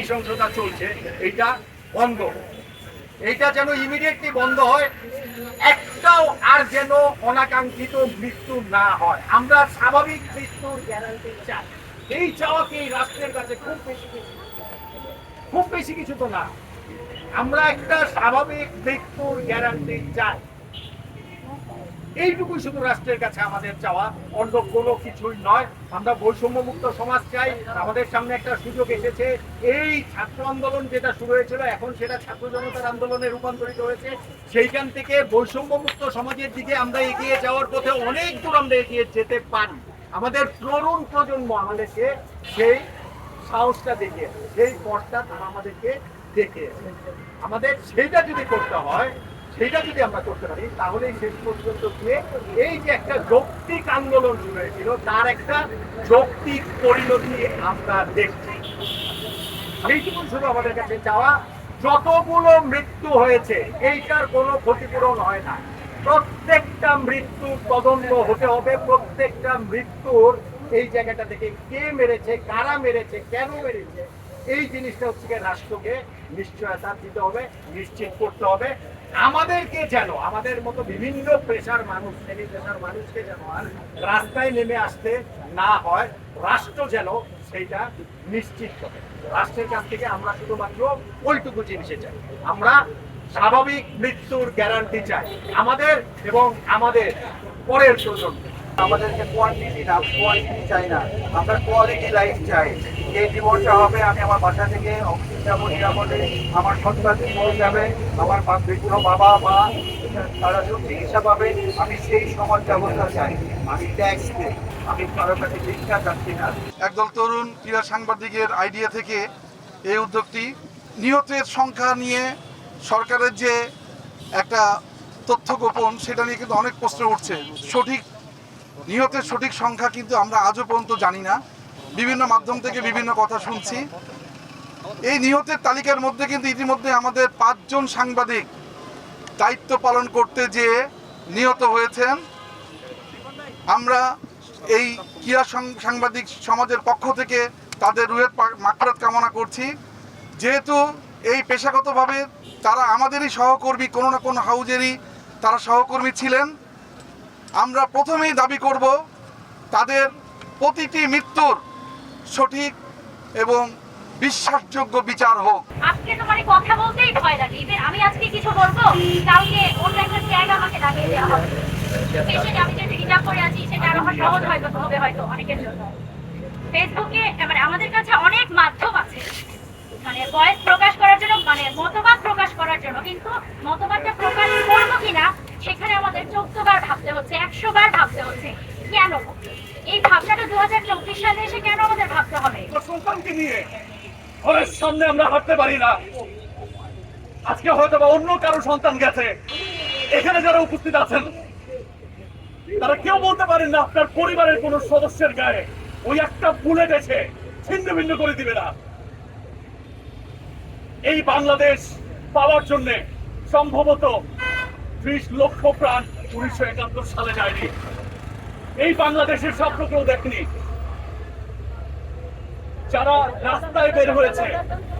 নৃশংসতা চলছে এটা বন্ধ। এটা যেন ইমিডিয়েটলি বন্ধ হয়, একটাও আর যেন অনাকাঙ্ক্ষিত মৃত্যু না হয়। আমরা স্বাভাবিক মৃত্যুর গ্যারান্টি চাই। এই চাওয়া কি এই রাষ্ট্রের কাছে খুব বেশি কিছু? খুব বেশি কিছু তো না। আমরা একটা স্বাভাবিক মৃত্যুর গ্যারান্টি চাই। এইটুকুই শুধু রাষ্ট্রের কাছে আমাদের চাওয়া। অন্য কোনো কিছুই নয়। আমরা বৈষম্যমুক্ত সমাজ চাই। আমাদের সামনে একটা সুযোগ এসেছে। এই ছাত্র আন্দোলন যেটা শুরু হয়েছিল, এখন সেটা ছাত্র জনতার আন্দোলনে রূপান্তরিত হয়েছে। সেইখান থেকে বৈষম্যমুক্ত সমাজের দিকে আমরা এগিয়ে যাওয়ার পথে অনেক দূর আমরা এগিয়ে যেতে পারি। আমাদের তরুণ প্রজন্ম আমাদেরকে সেই সাহসটা দেখিয়েছে। সেই পথটা তারা আমাদেরকে দেখিয়েছে। আমাদের সেইটা যদি করতে হয় সেটা যদি আমরা করতে পারি, তাহলেই শেষ পর্যন্ত গিয়ে এই যে একটা যৌক্তিক আন্দোলন শুরু হয়েছিল, তার একটা যৌক্তিক পরিণতি আমরা দেখছি। সেইটুকু শুধু আমাদের কাছে চাওয়া, যতগুলো মৃত্যু হয়েছে, এইটার কোনো ক্ষতিপূরণ হয় না। প্রত্যেকটা মৃত্যুর তদন্ত হতে হবে, প্রত্যেকটা মৃত্যুর এই জায়গাটা থেকে কে মেরেছে, কারা মেরেছে, কেন মেরেছে এই জিনিসটা হচ্ছে রাষ্ট্রকে নিশ্চয়তা দিতে হবে, নিশ্চিত করতে হবে। আমাদেরকে যেন, আমাদের মতো বিভিন্ন পেশার মানুষ শ্রেণি পেশার মানুষকে যেন আর রাস্তায় নেমে আসতে না হয়, রাষ্ট্র যেন সেইটা নিশ্চিত করে। রাষ্ট্রের কাছ থেকে আমরা শুধুমাত্র ওইটুকু জিনিসে চাই। আমরা স্বাভাবিক মৃত্যুর গ্যারান্টি চাই। আমাদের এবং আমাদের পরের প্রজন্ম। আমাদেরকে কোয়ান্টিটি না কোয়ালিটি চাই না। আমরা কোয়ালিটি লাইফ চাই। যে জীবনটা হবে, আমি আমার বাসা থেকে অফিসে যাব, নিরাপদে। আমার সন্তান স্কুল যাবে, আমার বৃদ্ধ বাবা, মা, তারা সব চিকিৎসা পাবে, আমি সেই সমাজ ব্যবস্থা চাই। আমি ট্যাক্স দিই আমি কারোর কাছে ভিক্ষা চাচ্ছি না। একদল তরুণ ক্রীড়া সাংবাদিকের আইডিয়া থেকে এই উদ্যোগটি নিহতের সংখ্যা নিয়ে সরকারের যে একটা তথ্য গোপন, সেটা নিয়ে কিন্তু অনেক প্রশ্ন উঠছে। সঠিক নিহতের সঠিক সংখ্যা কিন্তু আমরা আজও পর্যন্ত জানি না। বিভিন্ন মাধ্যম থেকে বিভিন্ন কথা শুনছি। এই নিহতের তালিকার মধ্যে কিন্তু ইতিমধ্যে আমাদের পাঁচজন সাংবাদিক দায়িত্ব পালন করতে যেয়ে নিহত হয়েছেন। আমরা এই ক্রীড়া সাংবাদিক সমাজের পক্ষ থেকে তাদের পা- মাগফিরাত কামনা করছি। যেহেতু এই পেশাগতভাবে তারা আমাদেরই সহকর্মী, কোনো না কোনো হাউজেরই তারা সহকর্মী ছিলেন। আমরা প্রথমেই দাবি করব তাদের প্রতিটি মৃত্যুর সঠিক এবং বিশ্বাসযোগ্য বিচার হোক। আজকে তো মানে কথা বলতেই ভয় লাগে। ইভেন আমি আজকে কিছু বলব, কালকে অন্য একটা জায়গা আমাকে লাগিয়ে দেওয়া হবে। পেশেন্ট আমি যেটা হিজাব করে আছি, সেটা আরও সহজ হয়তো, হবে হয়তো অনেকের জন্য। ফেসবুকে মানে আমাদের কাছে অনেক মাধ্যম আছে। মানে ভয়েস প্রকাশ করার জন্য মানে মতবাদ প্রকাশ করার জন্য কিন্তু মতবাদটা প্রকাশ করব কিনা সেখানে আমাদের চোদ্দ বার ভাবতে হচ্ছে একশো বার ভাবতে হচ্ছে কেন এই ভাবনাটা দু হাজার আপনার পরিবারের কোন সদস্যের গায়ে ওই একটা বুলেট এসে ছিন্ন ভিন্ন করে দিবে না। এই বাংলাদেশ পাওয়ার জন্য সম্ভবত ত্রিশ লক্ষ প্রাণ উনিশশো একাত্তর সালে যায়নি। এই বাংলাদেশের স্বপ্ন কেউ দেখনি। যারা রাস্তায় বের হয়েছে,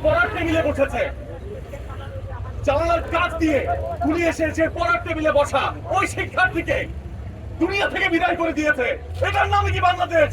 পড়ার টেবিলে বসেছে। জানালার কাজ দিয়ে গুলি এসেছে পড়ার টেবিলে বসা ওই শিক্ষার্থীকে দুনিয়া থেকে বিদায় করে দিয়েছে। এটার নাম কি বাংলাদেশ?